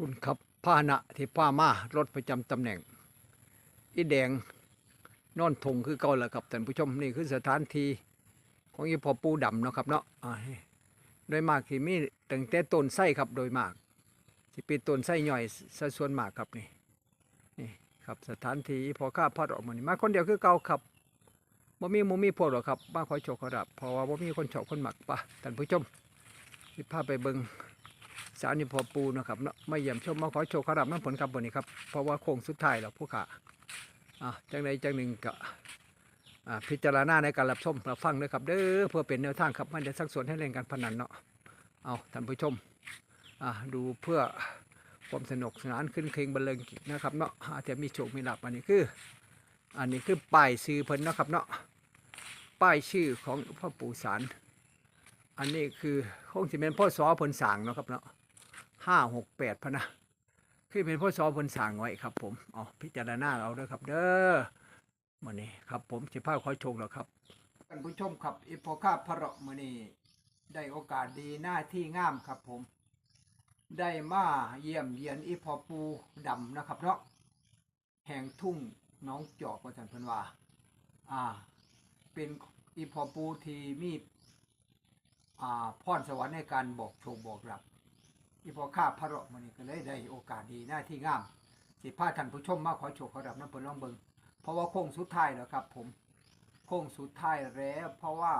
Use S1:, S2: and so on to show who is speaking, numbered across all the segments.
S1: พุ่นขับพาหนะที่พามารถประจำตำแหน่ง อีแดงนอนทงคือเก่าแล้วครับท่านผู้ชมนี่คือสถานที่ของอีพอปูดำเนาะครับเนาะโดยมากที่มีตั้งแต่ต้นไส้ครับโดยมากที่เป็นต้นไส้ย่อยซะส่วนมากครับนี่นี่ครับสถานที่อีพอข้าพัดออกมานี่มาคนเดียวคือเก่าครับบ่มีมูมีพวกหรอกครับมาขอโชคขอรับเพราะว่าบ่มีคนชอบคนหมักปะท่านผู้ชมสิพาไปเบิง สารนี่พอปูนะครับเนาะไม่เยี่ยมชมมาขอโชคขรับน้ำผลครับวันนี้ครับเพราะว่าโค้งสุดท้ายแล้วผู้ขาอะจังใดจังหนึ่งก็อ่าพิจารณาในการรับชมรับฟังด้วยครับเด้อเพื่อเป็นแนวทางครับไม่ได้สักส่วนให้เล่นการพนันเนาะเอาท่านผู้ชมอ่าดูเพื่อความสนุกสนานขึ้นเคงบันเลงนะครับเนาะอาจจะมีโชคมีลาภอันนี้คือ อันนี้คือป้ายชื่อเพิ่นนะครับเนาะป้ายชื่อของพ่อปู่สารอันนี้คือคงจะเป็นพ่อสอเพิ่นสางเนาะครับเนาะ ห้าหกแปดพะนะคือเป็นพ่อสอพนสร้างไว้ครับ ผมอ๋อพิจารณาเอาเด้อครับ เด้อมื้อนี้ครับ ผมสิพาขอโชคแล้วครับท่านผู้ชมครับอีพอข้าพระมื้อนี้ได้โอกาสดีหน้าที่งามครับผม ได้มาเยี่ยมเยียนอีพอปูดำนะครับเนาะแห่งทุ่งน้องจอกว่าท่านพิ่นวาอ่า เป็นอีพอปูที่มีอ่าพรสวรรค์ในการบอกโชคบอกรับ อีพอข้าพระเราะมันนี่ก็เลยได้โอกาสดีหน้าที่งาม สิพาท่านผู้ชมมาขอโชคขอรับน้ำเพิ่นลองเบิงเพราะว่าโค้งสุดท้ายแล้วครับ ผม โค้งสุดท้ายแล้ว เพราะว่า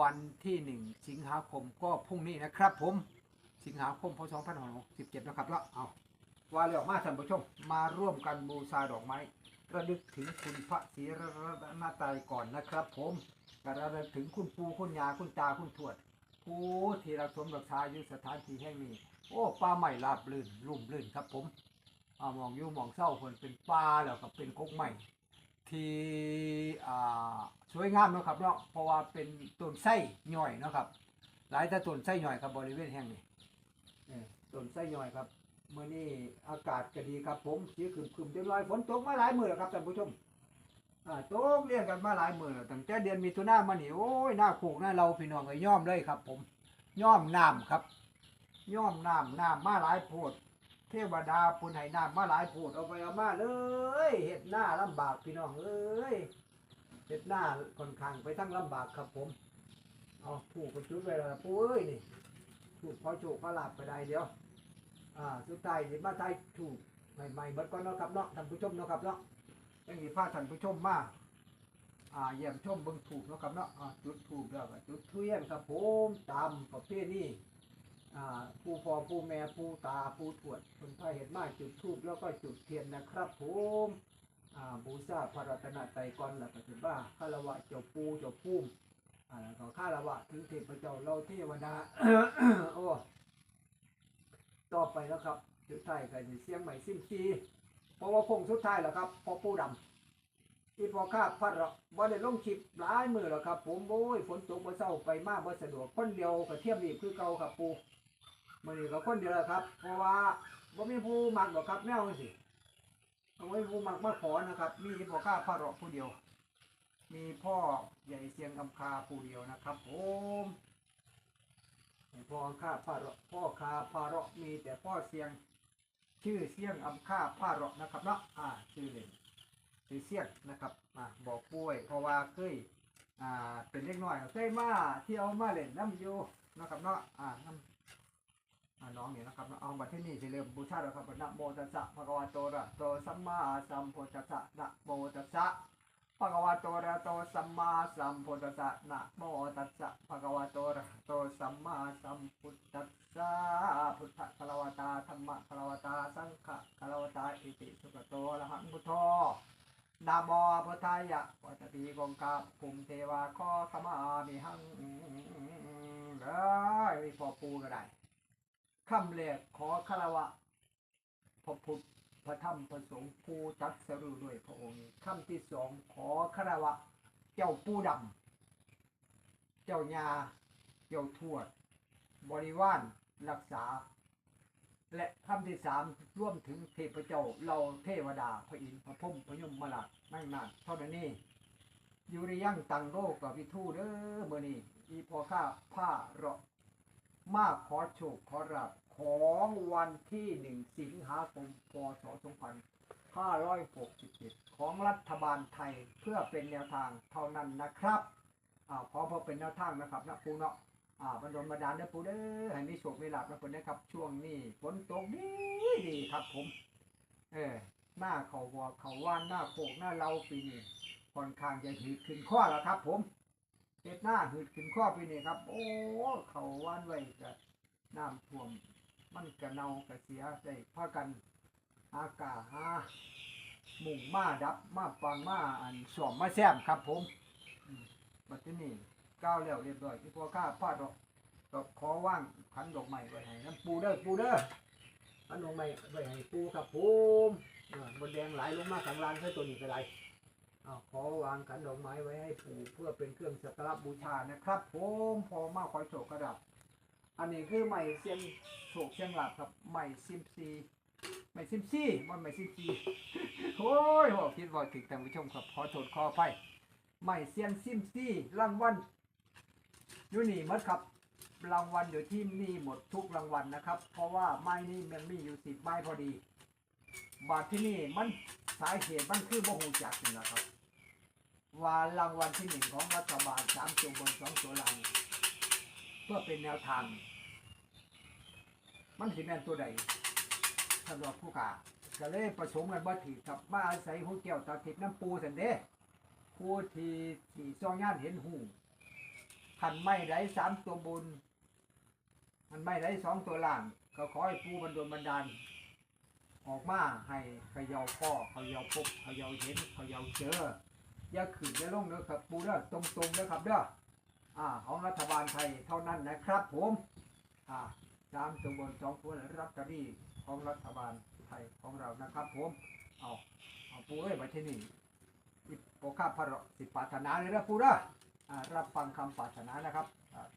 S1: วันที่หนึ่งสิงหาคมก็พรุ่งนี้นะครับ ผมสิงหาคมพศ2567นะครับแล้วเอาว่าแล้วมาท่านผู้ชม มาร่วมกันบูชาดอกไม้ระลึกถึงคุณพระศรีรัตนตรัยก่อนนะครับ ผมกระลึกถึงคุณปู่คุณยาคุณตาคุณทวด ผู้ที่รักสมรักษาอยู่สถานที่แห่งนี้ โอ้ป่าใหม่ลาบลื่นลุ่มลื่นครับผมอามองอยู่มองเศร้าคนเป็นป่าแล้วก็เป็นกกใหม่ที่อ่าสวยงามเนาะครับเนาะเพราะว่าเป็นต้นไส้ย่อยเนาะครับ หลายแต่ต้นไส้ย่อยครับบริเวณแห่งนี้นี่ต้นไส้ย่อยครับเมื่อนี้อากาศก็ดีครับผมสีขึ้นขึ้นเรียบร้อยฝนตกมาหลายมือแล้วครับท่านผู้ชม อ่าโต๊กเรียกกันมาหลายหมื่นแล้วตั้งแต่เดือนมิถุนายนมานี่โอ้ยหน้าโขกหน้าเราพี่น้องเอ้ยย่อมเลยครับ ผมย่อมน้ำครับ ย่อมน้ำน้ำมาหลายโพด เทวดาปุณให้น้ำมาหลายโพดเอาไปเอามาเลยเห็ดหน้าลำบากพี่น้องเอ้ยเห็ดหน้าค่อนข้างไปทั้งลำบากครับผมเอาผูกกระจุดไว้แล้วปูเอ้ยนี่ถูกพอโชคพอลาบไปได้เดียวอ่าสุดท้ายสิมาไทยถูกใหม่ๆเบิดก่อนเนาะครับเนาะท่านผู้ชมเนาะครับเนาะ ยังมีพาท่านผู้ชมมาอ่าเยี่ยมชมเบิ่งถูกเนาะครับเนาะอ่าจุดถูกแล้วก็จุดเทียนครับผมตามประเภทนี้อ่าผู้พ่อผู้แม่ผู้ตาผู้ทวดคนพาเห็นมาจุดทูบแล้วก็จุดเทียนนะครับผมอ่าบูชาพระรัตนตรัยก่อนแล้วก็ถือว่าคารวะเจ้าปูเจ้าภูมิอ่าแล้วก็คารวะถึงเทพเจ้าเราเทวดาโอ้ต่อไปแล้วครับจุดไทยก็จะเสียงใหม่ซิมซี เพราะว่าคงสุดท้ายแล้วครับพอปูดำที่พอคาพัดเราบ่ได้ลงคลิปหลายมือแล้วครับ ผมโอ้ยฝนตกบ่เศร้าไปมากบ่สะดวกคนเดียวก็เทียมรีบคือเก่าครับปูมือนี้ก็คนเดียวแล้วครับ เพราะว่าบ่มีผู้มักหรอกครับแนวจังซี่บ่มีผู้มักมาขอนะครับ มีพอคาพัดเราผู้เดียว มีพ่อใหญ่เสียงคำคาผู้เดียวนะครับผมพ่อคาพาเระพ่อคาพาระมีแต่พ่อเสียง ชื่อเสียงอำค่าผ้าเราะนะครับเนาะอ่าชื่อเล่นชื่อเสียงนะครับอ่าบอกป่วยเพราะว่าเคยอ่าเป็นเล็กน้อยเคยมาเที่ยวมาเล่นน้ำอยู่นะครับเนาะอ่าน้ำอ่าน้องเนี่ยนะครับเนาะเอามาที่นี่จะเริ่มบูชาแล้วครับนะโมตัสสะภะคะวะโตระหะโตสัมมาสัมพุทธัสสะนะโมตัสสะ ภะคะวะโตอะระโตสัมมาสัมพุทธัสสะนะโมตัสสะภะคะวะโตอะระโตสัมมาสัมพุทธัสสะพุทธะคารวตาธรรมะคารวตาสังฆะคารวตาอิติสุขโตอะระหังพุทโธนะโมพุทธายะวัตติกงกาภูมิเทวาข้อขมามิหังได้พอปูก็ได้คำแรกขอคารวะพระพุทธ พระธรรมพระสงฆ์ผู้จัดสรุด้วยพระองค์คำที่สองขอคารวะ เจ้าปูดำเจ้ายาเจ้าทวด บริวารรักษา และคำที่สามร่วมถึงเทพเจ้าเราเทวดาพระอินทร์พระพรหมพระยมมาลาดไม่นานเท่านั้นนี่อยู่ในยั่งตังโลกกับวิทูเด้อเมื่อนี้อีพอข้าผ้าเราะมากขอโชคขอรับ ของวันที่หนึ่งสิงหาคมพศ 2567 ของรัฐบาลไทยเพื่อเป็นแนวทางเท่านั้นนะครับอ่าขอพอเป็นแนวทางนะครับนะปูเนาะอ่าบรรดลบันดาลเด้อปูเด้อให้มีโชคมีลาภนะปูนะครับ ช่วงนี้ฝนตกดีดีครับผม เออหน้าเขาวอเขาว่านหน้าโขกหน้าเราปีนี้ค่อนข้างจะหืดขึ้นข้อแล้วครับ ผมเฮ็ดหน้าหืดขึ้นข้อปีนี้ครับ โอ้เขาว่านไว้จะน้ำท่วม มันกระเนากระเสียได้พากันอากาหาหมุ่งมาดับมาปังมาอันสอมมาแซมครับผมอืมบัดที่นี่ก้าวแล้วเรียบร้อยที่พอข้าพาดอกดอกก็ขอว่างขันดอกไม้ไว้ให้น้ำปูเด้อปูเด้อขันดอกไม้ไว้ให้ปูครับผมเออบนแดงไหลลงมาข้างล่างใช้ตัวนี้ก็ได้อ้าวขอวางขันดอกไม้ไว้ให้ปูเพื่อเป็นเครื่องสักการะบูชานะครับผมพอมาขอโชคกระดับ อันนี้คือไม้เสียงโศกเสียงหลับครับไม้ซิมซีไม้ซิมซี่มันไม้ซิมซีโอ้ยบอกคิดว่าถึงท่านผู้ชมครับขอโทษขออภัยไม้เสียงซิมซี่รางวัลอยู่นี่หมดครับรางวัลอยู่ที่นี่หมดทุกรางวัลนะครับ เพราะว่าไม้นี่มันมีอยู่สิบไม้พอดี บาทที่นี่มันสาเหตุมันคือบ่หูจักนี่แหละครับ ว่ารางวัลที่หนึ่งของรัฐบาลสามตัวบนสองตัวล่าง เพื่อเป็นแนวทาง มันสิแม่นตัวใดสำหรับผู้กาก็เลยผสมกันบ่ถือกับมาอาศัยหูเกี่ยวตาติดน้ำปูสันเด้ผู้ที่ที่ซองย่านเห็นหูขันไม่ได้สามตัวบนมันไม่ได้สองตัวล่าง ก็ขอให้ปูบันดลบันดาลออกมาให้เขยาพ่อเขยาพบเขยาเห็นเขยาเจออย่าขึ้นอย่าลงเด้อครับปูเด้อตรงๆเด้อครับเด้อ ของรัฐบาลไทยเท่านั้นนะครับผมสาตามตัวบนสองตัวรับตรีของรัฐบาลไทยของเรานะครับผม เอาเอาปูเอ้ยมาที่นี่อิปโปคาพระสิปราถนาเลยนะปูนะรับฟังคำปราถนานะครับอ่า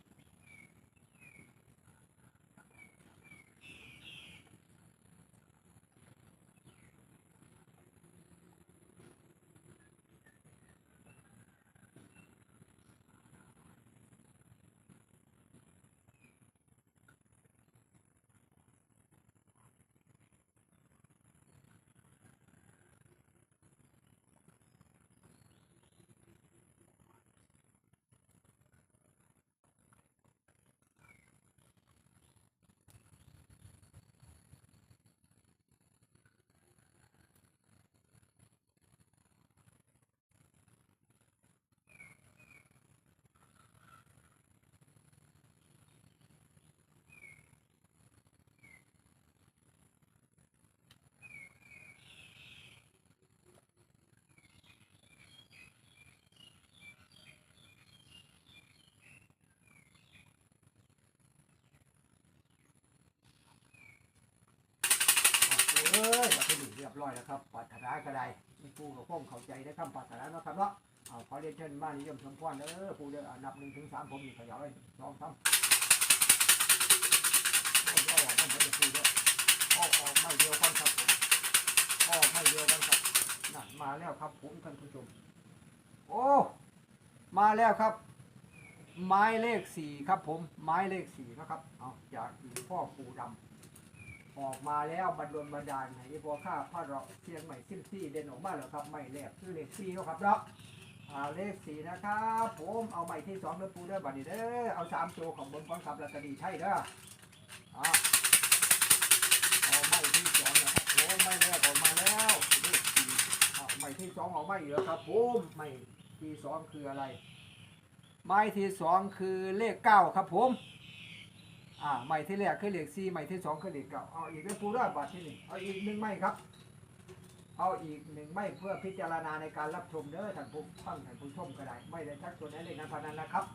S1: เอ้ยมาที่นี่ เรียบร้อยแล้วครับปรารถนาก็ได้มีปูกับพ้องเข้าใจได้คำปรารถนาเนาะครับเนาะเอาขอเรียนเชิญมานิยมสมพรเด้อปูเด้อนับหนึ่งถึงสามผมมีขยายสองสามเอาอออกมันจะปูเด้อเอาออกไม่เดียวกันครับผมออกไม่เดียวกันครับนั่นมาแล้วครับผมท่านผู้ชม โอ้มาแล้วครับไม้เลขสี่ครับผมไม้เลขสี่นะครับ เอาจากพ่อปูดำ ออกมาแล้วบรรดลบันดาลให้พอข้าพระเราะเชียงใหม่ซิมซี่เด่นออกมาแล้วครับไม่แลบคือเลขสี่เนาะครับเนาะอ่าเลขสี่นะครับผมเอาใหม่ที่สองเด้อปูเด้อบัดนี้เด้อเอาสามตัวของบนฟังคำรัตดีใช่เด้อเอาใหม่ที่สองนะครับผมไม่แรกออกมาแล้วเลขสี่เอาใหม่ที่สองออกมาอีกแล้วครับผมใหม่ที่สองคืออะไร ไม้ที่สองคือเลขเก้าครับผม อ่าไม้ที่แรกคือเลขสี่ไม้ที่สองคือเลขเก้าเอาอีกเป็นปูราบาทที่หนึ่งเอาอีกหนึ่งไม้ครับ เอาอีกหนึ่งไม้เพื่อพิจารณาในการรับชมเด้อท่านผู้ฟังท่านผู้ชมก็ได้ไม่ได้ชักชวนให้เล่นการพนันนะครับ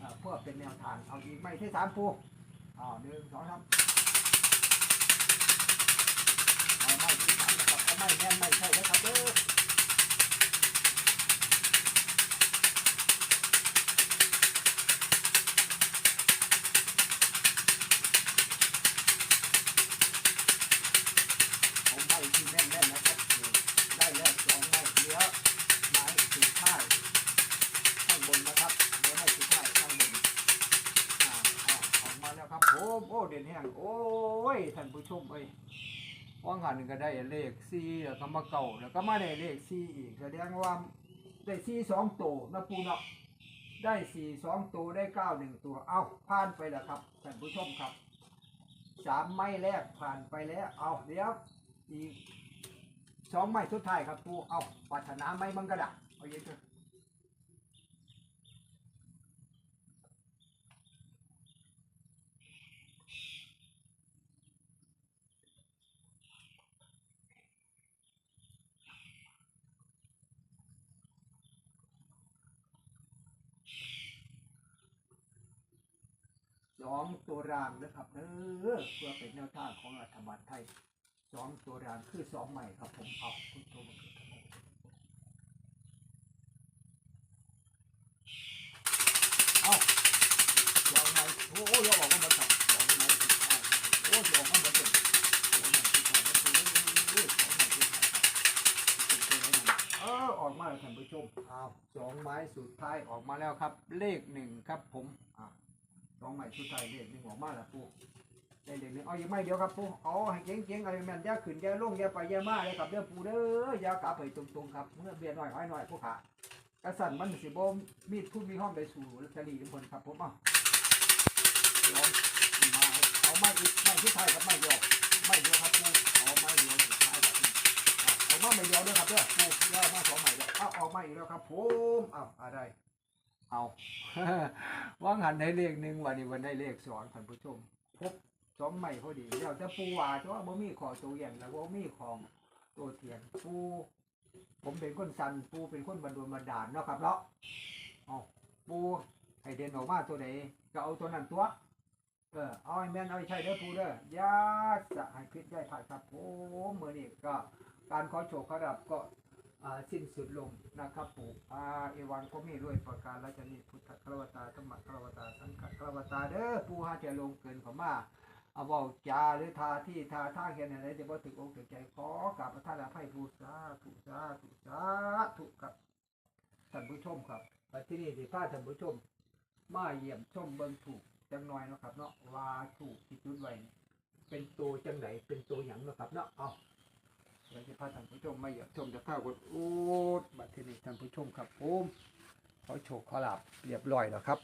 S1: อ่าเพื่อเป็นแนวทางเอาอีกไม้ที่สามปูอ่าหนึ่งสองสามเอาไม้ที่สามนะครับเอาไม้แน่นไม้ใช่ สุดท้ายข้างบนอ่าอ่าออกมาแล้วครับผมโอ้เด่นแห้งโอ้ยท่านผู้ชมเอ้ยว่างหันก็ได้เลขสี่แล้วก็มาเก่าแล้วก็มาได้เลขสี่อีกแสดงว่าได้สี่สองตัวนะปูเนาะได้สี่สองตัวได้เก้าหนึ่งตัว เอาผ่านไปแล้วครับท่านผู้ชมครับสามไม้แรกผ่านไปแล้ว เอาเดี๋ยวอีกสองไม้สุดท้ายครับปูเอาปรารถนาไม้บังกระดาเอาเยอะ อะสองตัวรางนะครับเด้อเพื่อเป็นแนวทางของรัฐบาลไทยสองตัวรางคือสองใหม่ครับผมเอาคุณโทรมาเอาสองใหม่โอ้โหเราออกมาหมดครับสองใหม่สุดท้ายโอ้ยออกมาหมดเลยสองใหม่สุดท้ายแล้วคือเอ้ยสองใหม่สุดท้ายครับเป็นตัวไหนมันเออออกมาแล้วท่านผู้ชมเอาสองไม้สุดท้ายออกมาแล้วครับ เลขหนึ่งครับผมอ่า สองใหม่ชุดไทยเด็กหนึ่งออกมาแล้วปูได้เด็กหนึ่งเอาอีกไม่เดียวครับปูเอาให้เก่งเก่งๆอะไรแม่นอย่าขึ้นอย่าลงอย่าไปอย่ามาเลยครับเด้อปูเด้ออย่ากลับไปตรงๆครับเมื่อเบียร์หน่อยอ้อยหน่อยผู้ขากระสันมันสิบ่มีดพุ่มีห้องไปสู่ลอตเตอรี่ทุกคนครับผมเอาลองมาเอาไม้อีกไม้ชุดไทยกับไม้เดียวไม้เดียวครับปูเอาไม้เดียวสุดท้ายครับปูเอาไม่เดียวด้วยครับเด้อปูย่ามาสองไม้เดียวเอาออกมาอีกแล้วครับผมเอาวอะไร เอาว่างหันได้เลขหนึ่งวันนี้วันได้เลขสองท่านผู้ชมพบสองใหม่พอดีแล้วจะปูว่าเพราะว่าบ่มีขอตัวเย็นแล้วบ่มีของตัวเทียนปูผมเป็นคนสันปูเป็นคนบันดลบันดาลเนาะครับเนาะเอาปูให้เดนออกมาตัวไหนก็เอาตัวนั้นตัวเออเอาให้แม่นเอาให้ใช่เด้อปูเด้อยาจะให้พิษได้ผ่านครับผมเมื่อนี้ก็การขอโชคขอรับก็ สิ้นสุดลงนะครับปู่อาเอวังก็มีด้วยประการราชนีพุทธครวตาธรรมครวตาสังฆครวตาเด้อปู่ฮาจะลงเกินขอมาเอาเว้าจาหรือทาที่ทาท่าเห็นอะไรจะบ่ถึงอกถึงใจขอกราบพระท่านอภัยผู้สาธุสาธุสาธุครับท่านผู้ชมครับที่นี่ที่พาท่านผู้ชม มาเยี่ยมชมเบิ่งถูกจังหน่อยนะครับเนาะว่าถูกที่จุดไว้เป็นตัวจังไหนเป็นตัวหยังนะครับเนาะเอา เราจะพาท่านผู้ชมมาเหยียบชมจะข้าวกดอู้บัดทีนี้ท่านผู้ชมครับผมเขาโชคเขาหลับเรียบร้อยแล้วครับ